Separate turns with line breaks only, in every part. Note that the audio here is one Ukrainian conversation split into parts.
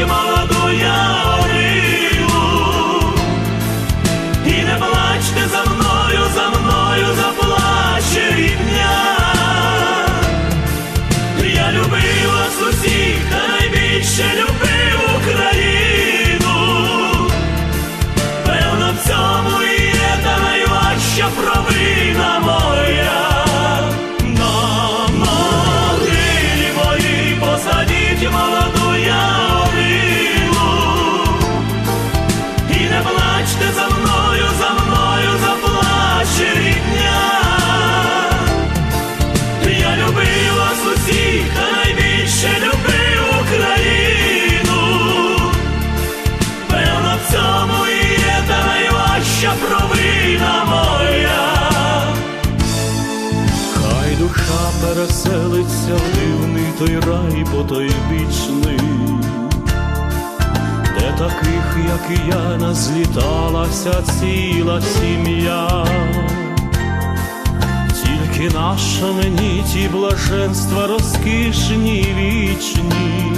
Посадіть молодуя ялину і не плачте за мною, за мною заплаче рідня. Я любив вас усіх, та найбільше любив душа переселиться в дивний той рай потойбічний, де таких, як і я, назліталася ціла сім'я. Тільки наша мені ті блаженства розкішні вічні,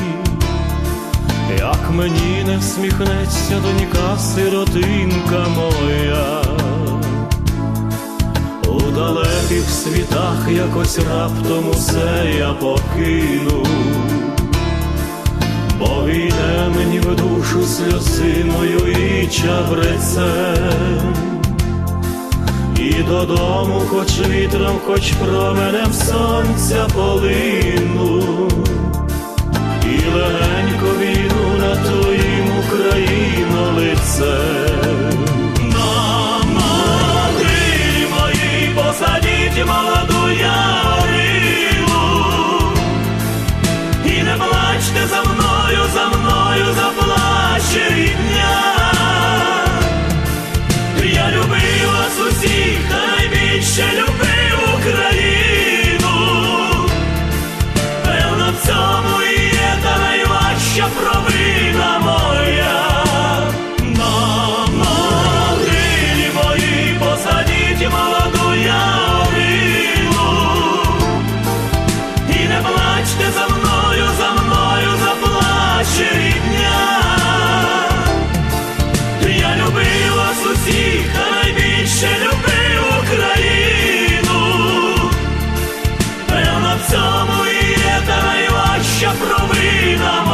як мені не всміхнеться донька сиротинка моя, далеких світах якось раптом усе я покину, бо війне мені в душу сльозиною і чабрецем. І додому, хоч вітром, хоч променем сонця полину, провина.